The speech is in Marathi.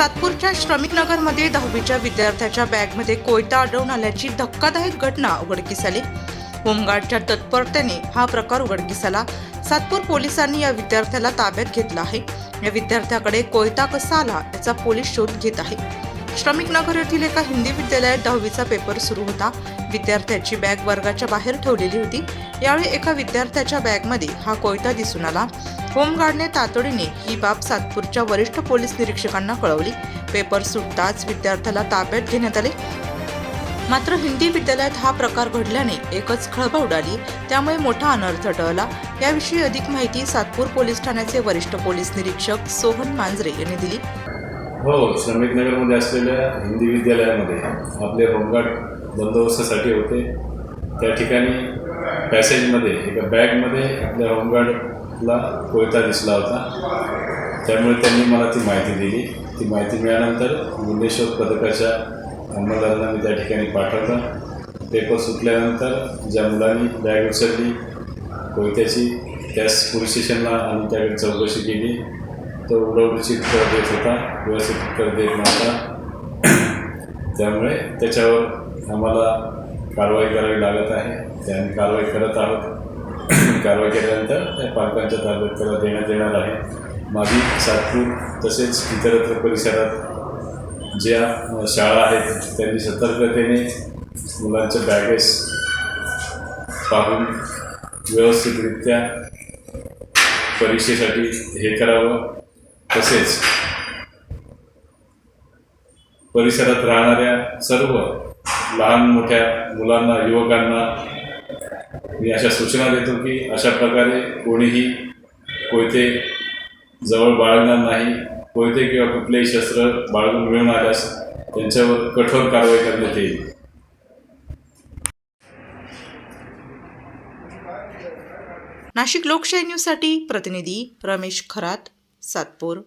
सातपूरच्या श्रमिक नगरमध्ये दहावीच्या विद्यार्थ्याच्या बॅगमध्ये कोयता आढळून आल्याची धक्कादायक घटना उघडकीस आली. होमगार्डच्या तत्परतेने हा प्रकार उघडकीस आला. सातपूर पोलिसांनी या विद्यार्थ्याला ताब्यात घेतला आहे. या विद्यार्थ्याकडे कोयता कसा आला याचा पोलीस शोध घेत आहे. श्रमिक नगर येथील एका हिंदी विद्यालयात दहावीचा पेपर सुरू होता. विद्यार्थ्याची बॅग वर्गाच्या बाहेर ठेवलेली होती. यावेळी एका विद्यार्थ्याच्या बॅगमध्ये हा कोयता दिसून आला. होमगार्डने तातडीने ही बाब सातपूरच्या वरिष्ठ पोलीस निरीक्षकांना कळवली. पेपर सुटताच विद्यार्थ्याला ताब्यात घेण्यात आले. मात्र हिंदी विद्यालयात हा प्रकार घडल्याने एकच खळबळ उडाली. त्यामुळे मोठा अनर्थ टळला. याविषयी अधिक माहिती सातपूर पोलीस ठाण्याचे वरिष्ठ पोलीस निरीक्षक सोहन मांजरे यांनी दिली. हो श्रमिक नगरमध्ये असलेल्या हिंदी विद्यालयामध्ये आपले होमगार्ड बंदोबस्तासाठी होते. त्या ठिकाणी पॅसेजमध्ये एका बॅगमध्ये आपल्या होमगार्डला कोयता दिसला होता. त्यामुळे त्यांनी मला ती माहिती दिली. ती माहिती मिळाल्यानंतर गुन्हेशोध पदकाच्या अंमलदारांना मी त्या ठिकाणी पाठवलं. पेपर सुटल्यानंतर ज्या मुलांनी बॅग उचलली कोयत्याची त्यास पोलीस स्टेशनला आणि त्याकडे चौकशी केली. तो उडवडीची कर देत होता व्यवस्थित कर देत नव्हता. त्यामुळे त्याच्यावर आम्हाला कारवाई करावी लागत आहे. ते आम्ही कारवाई करत आहोत. कारवाई केल्यानंतर त्या पालकांच्या ताब्यात त्याला देण्यात येणार आहे. मागील सातपूर तसेच इतरत्र परिसरात ज्या शाळा आहेत त्यांनी सतर्कतेने मुलांच्या बॅगेस पाहून व्यवस्थितरित्या परीक्षेसाठी हे करावं. तसेच परिसरात राहणाऱ्या सर्व लहान मोठ्या मुलांना युवकांना मी अशा सूचना देतो की अशा प्रकारे कोणीही कोयते जवळ बाळगणार नाही कोयते किंवा कुठलेही शस्त्र बाळगून मिळून आल्यास त्यांच्यावर कठोर कारवाई करण्यात येईल. नाशिक लोकशाही न्यूजसाठी प्रतिनिधी रमेश खरात सातपूर